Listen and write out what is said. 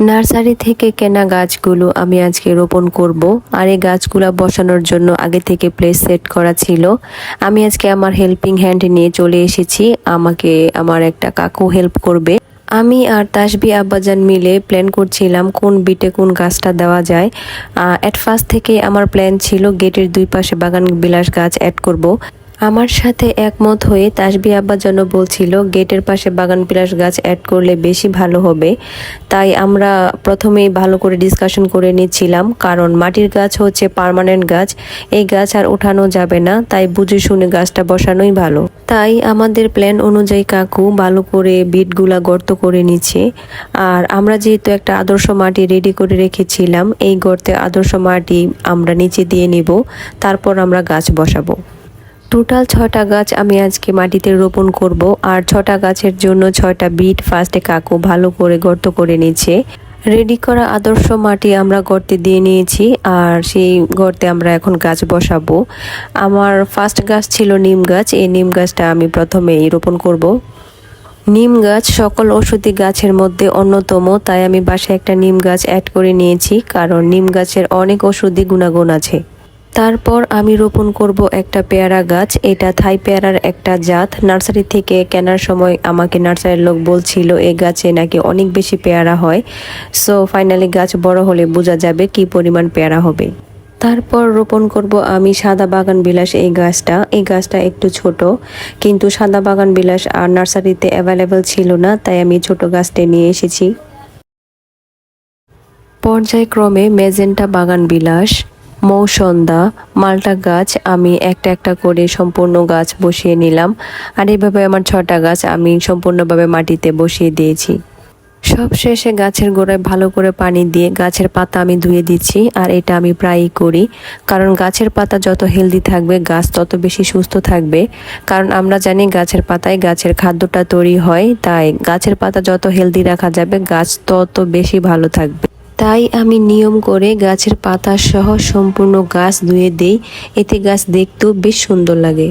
Nursery থেকে কেনা গাছগুলো আমি আজকে রোপণ করব আর এই গাছগুলো বসানোর জন্য আগে থেকে প্লেস সেট করা ছিল। আমি আজকে আমার হেল্পিং হ্যান্ড নিয়ে চলে এসেছি। আমাকে আমার একটা কাকু হেল্প করবে। আমি আর তাসবি আব্বাজান মিলে প্ল্যান করছিলাম কোন বিটে কোন গাছটা দেওয়া যায়। অ্যাট ফার্স্ট থেকে আমার প্ল্যান ছিল গেটের দুই পাশে বাগান বিলাস গাছ অ্যাড করব। আমার সাথে একমত হয়ে তাসবি আব্বা যেন বলছিল, গেটের পাশে বাগান বিলাস গাছ অ্যাড করলে বেশি ভালো হবে। তাই আমরা প্রথমেই ভালো করে ডিসকাশন করে নিচ্ছিলাম, কারণ মাটির গাছ হচ্ছে পার্মানেন্ট গাছ, এই গাছ আর ওঠানো যাবে না, তাই বুঝে শুনে গাছটা বসানোই ভালো। তাই আমাদের প্ল্যান অনুযায়ী কাকু ভালো করে বিটগুলা গর্ত করে নিচ্ছে, আর আমরা যেহেতু একটা আদর্শ মাটি রেডি করে রেখেছিলাম, এই গর্তে আদর্শ মাটি আমরা নিচে দিয়ে নিব, তারপর আমরা গাছ বসাবো। টোটাল ছটা গাছ আমি আজকে মাটিতে রোপণ করব আর ছটা গাছের জন্য ছয়টা বিট ফার্স্টে কাকু ভালো করে গর্ত করে নিচ্ছে রেডি করা আদর্শ মাটি আমরা গর্তে দিয়ে নিয়েছি আর সেই গর্তে আমরা এখন গাছ বসাবো। আমার ফার্স্ট গাছ ছিল নিম গাছ, এই নিম গাছটা আমি প্রথমেই রোপণ করব। নিম গাছ সকল ওষুধি গাছের মধ্যে অন্যতম, তাই আমি বাসায় একটা নিম গাছ অ্যাড করে নিয়েছি, কারণ নিম গাছের অনেক ওষুধি গুণাগুণ আছে। তারপর আমি রোপণ করব একটা পেয়ারা গাছ। এটা থাই পেয়ারার একটা জাত। নার্সারি থেকে কেনার সময় আমাকে নার্সারির লোক বলছিল এই গাছে নাকি অনেক বেশি পেয়ারা হয়। সো ফাইনালি গাছ বড় হলে বোঝা যাবে কি পরিমাণ পেয়ারা হবে। তারপর রোপণ করব আমি সাদা বাগান বিলাস এই গাছটা। এই গাছটা একটু ছোট, কিন্তু সাদা বাগান বিলাস আর নার্সারিতে অ্যাভেলেবেল ছিল না, তাই আমি ছোট গাছটা নিয়ে এসেছি। পর্যায়ক্রমে মেজেন্টা বাগান বিলাস। মৌসন্দা মালটা গাছ, আমি একটা একটা করে সম্পূর্ণ গাছ বসিয়ে নিলাম। আর এইভাবে আমার ছটা গাছ আমি সম্পূর্ণভাবে মাটিতে বসিয়ে দিয়েছি। সব শেষে গাছের গোড়ায় ভালো করে পানি দিয়ে গাছের পাতা আমি ধুয়ে দিচ্ছি, আর এটা আমি প্রায়ই করি। কারণ গাছের পাতা যত হেলদি থাকবে, গাছ তত বেশি সুস্থ থাকবে। কারণ আমরা জানি গাছের পাতায় গাছের খাদ্যটা তৈরি হয়, তাই গাছের পাতা যত হেলদি রাখা যাবে, গাছ তত বেশি ভালো থাকবে। তাই আমি নিয়ম করে গাছের পাতা সহ সম্পূর্ণ গাছ ধুয়ে দেই। এতে গাছ দেখতেও বেশ সুন্দর লাগে।